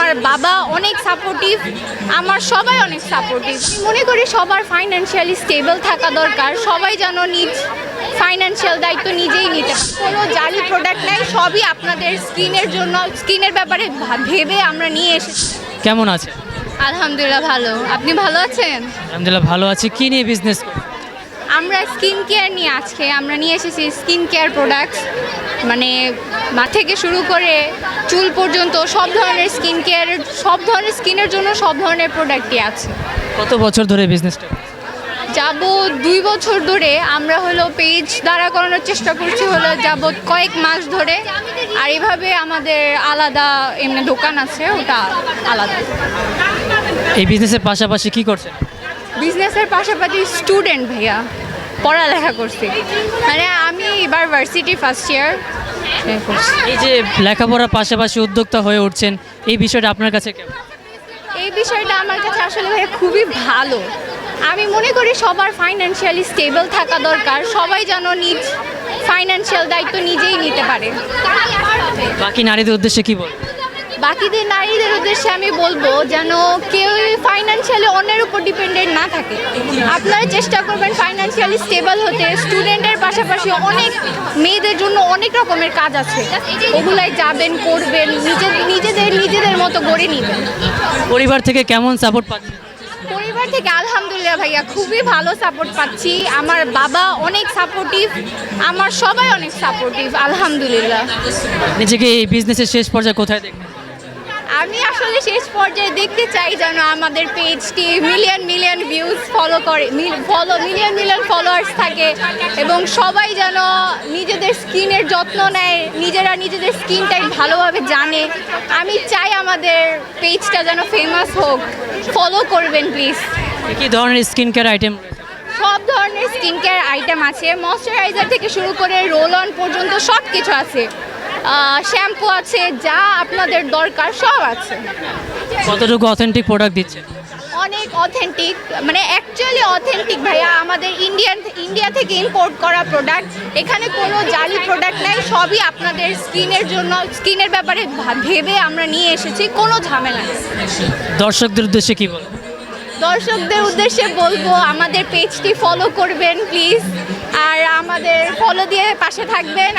আমার বাবা অনেক সাপোর্টিভ আমার সবাই অনেক সাপোর্টিভ মনে করি সবার ফাইন্যান্সিয়ালি স্টেবল থাকা দরকার সবাই যেন নিজ ফাইন্যান্সিয়াল দায়িত্ব নিজেই নিতে কোনো জালি প্রোডাক্ট নাই সবই আপনাদের স্কিনের জন্য স্কিনের ব্যাপারে ভেবে আমরা নিয়ে এসেছি। কেমন আছে আলহামদুলিল্লাহ ভালো। আপনি ভালো আছেন? আলহামদুলিল্লাহ ভালো আছি। কী নিয়ে বিজনেস আমরা স্কিন কেয়ার নিয়ে আজকে আমরা নিয়ে এসেছি স্কিন কেয়ার প্রোডাক্টস মানে মা থেকে শুরু করে চুল পর্যন্ত সব ধরনের স্কিন কেয়ারের সব ধরনের স্কিনের জন্য সব ধরনের প্রোডাক্টই আছে। কত বছর ধরে বিজনেসটা যাব দুই বছর ধরে আমরা হলো পেজ দাঁড়া করানোর চেষ্টা করছি হলো যাবৎ কয়েক মাস ধরে। আর এভাবে আমাদের আলাদা এমনি দোকান আছে ওটা আলাদা। এই বিজনেসের পাশাপাশি কি করছেন? বিজনেসের পাশাপাশি স্টুডেন্ট ভাইয়া। পড়ালেখা করছি। মানে আমি এবার ভার্সিটি ফার্স্ট ইয়ার এই যে লেখাপড়ার পাশাপাশি উদ্যোক্তা হয়ে উঠছেন এই বিষয়টা আপনার কাছে কেমন? এই বিষয়টা আমার কাছে আসলে খুবই ভালো। আমি মনে করি সবার ফাইন্যান্সিয়ালি স্টেবল থাকা দরকার সবাই যেন নিজ ফাইন্যান্সিয়াল দায়িত্ব নিজেই নিতে পারে। বাকি নারীদের উদ্দেশ্যে কি বল বাকিদের নারীদের উদ্দেশ্যে আমি বলব যেন কেউ ফাইন্যান্সিয়ালি অন্যের উপর ডিপেন্ডেন্ট না থাকে। আপনারা চেষ্টা করবেন ফাইন্যান্সিয়ালি স্টেবল হতে। স্টুডেন্টের পাশাপাশি অনেক মেয়েদের জন্য অনেক রকমের কাজ আছে। ওগুলাই যাবেন করবেন নিজের নিজেদের নিজেদের মতো গড়ে নেবেন। পরিবার থেকে কেমন সাপোর্ট পাচ্ছেন? পরিবার থেকে আলহামদুলিল্লাহ ভাইয়া খুবই ভালো সাপোর্ট পাচ্ছি। আমার বাবা অনেক সাপোর্টিভ আমার সবাই অনেক সাপোর্টিভ আলহামদুলিল্লাহ। নিজেকে এই বিজনেসের শেষ পর্যায়ে কোথায় দেখবেন? আমি আসলে শেষ পর্যায়ে দেখতে চাই যেন আমাদের পেজটি মিলিয়ন মিলিয়ন ভিউজ ফলো করে ফলো মিলিয়ন মিলিয়ন ফলোয়ার্স থাকে এবং সবাই যেন নিজেদের স্কিনের যত্ন নেয় নিজেরা নিজেদের স্কিনটাই ভালোভাবে জানে। আমি চাই আমাদের পেজটা যেন ফেমাস হোক। ফলো করবেন প্লিজ কি ধরনের স্কিন কেয়ার আইটেম সব ধরনের স্কিন কেয়ার আইটেম আছে। ময়শ্চারাইজার থেকে শুরু করে রোল অন পর্যন্ত সব কিছু আছে। শ্যাম্পু আছে যা আপনাদের দরকার সব আছে। কতটুকু অথেন্টিক প্রোডাক্ট দিচ্ছেন? অনেক অথেন্টিক মানে অ্যাকচুয়ালি অথেন্টিক ভাইয়া আমাদের ইন্ডিয়ান ইন্ডিয়া থেকে ইম্পোর্ট করা প্রোডাক্ট এখানে কোনো জালি প্রোডাক্ট নাই সবই আপনাদের স্কিনের জন্য স্কিনের ব্যাপারে ভেবে আমরা নিয়ে এসেছি কোনো ঝামেলা নেই। দর্শকদের উদ্দেশ্যে কি বল দর্শকদের উদ্দেশ্যে বলব আমাদের পেজটি ফলো করবেন প্লিজ আর আমাদের ফলো দিয়ে পাশে থাকবেন।